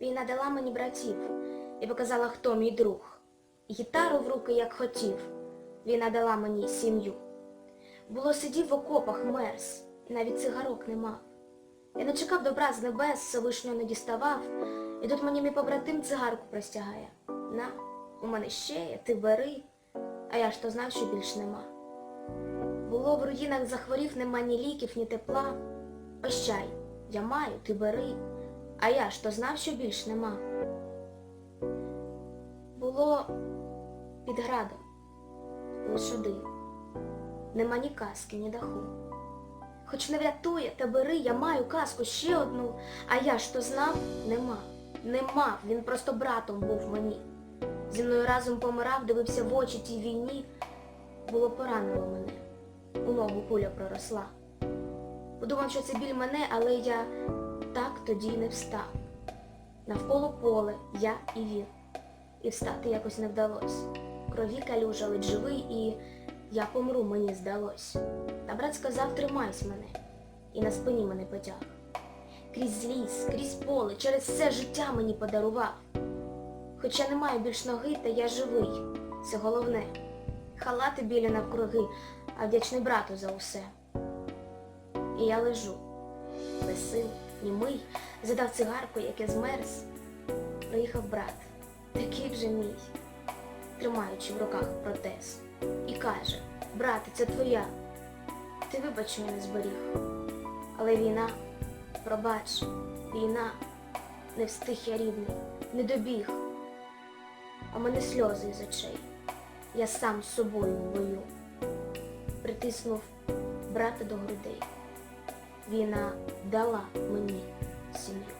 Війна дала мені братів і показала, хто мій друг. Гітару в руки, як хотів. Війна дала мені сім'ю. Було сидів в окопах мерз, навіть цигарок не мав. Я не чекав добра з небес, Всевишнього не діставав, і тут мені мій побратим цигарку простягає. На, у мене ще є, ти бери, а я ж то знав, що більш нема. Було в руїнах захворів, нема ні ліків, ні тепла. Ось я маю, ти бери, а я ж то знав, що більш нема. Було під градом, лиш один. Нема ні каски, ні даху. Хоч не врятує, та бери, я маю казку ще одну, а я ж то знав, нема. Не мав, він просто братом був мені. Зі мною разом помирав, дивився в очі тій війні. Було поранило мене. У ногу куля проросла. Подумав, що це біль мене, але я так тоді й не встав. Навколо поле, я і він. І встати якось не вдалось. Крові калюжа, ледь живий, і я помру, мені здалось. Та брат сказав, тримайся мене, і на спині мене потяг. Крізь ліс, крізь поле, через все життя мені подарував. Хоча не маю більш ноги, та я живий, це головне. Халати білі навкруги, а вдячний брату за усе. І я лежу, без сил, німий, задав цигарку, як я змерз. Приїхав брат, такий вже мій, тримаючи в руках протез. І каже, брате, це твоя. Ти вибач, що я не зберіг. Але війна, пробач, війна, не встиг я рідний, не добіг. А мене сльози з очей. Я сам з собою в бою. Притиснув брата до грудей. Війна дала мені сім'ю.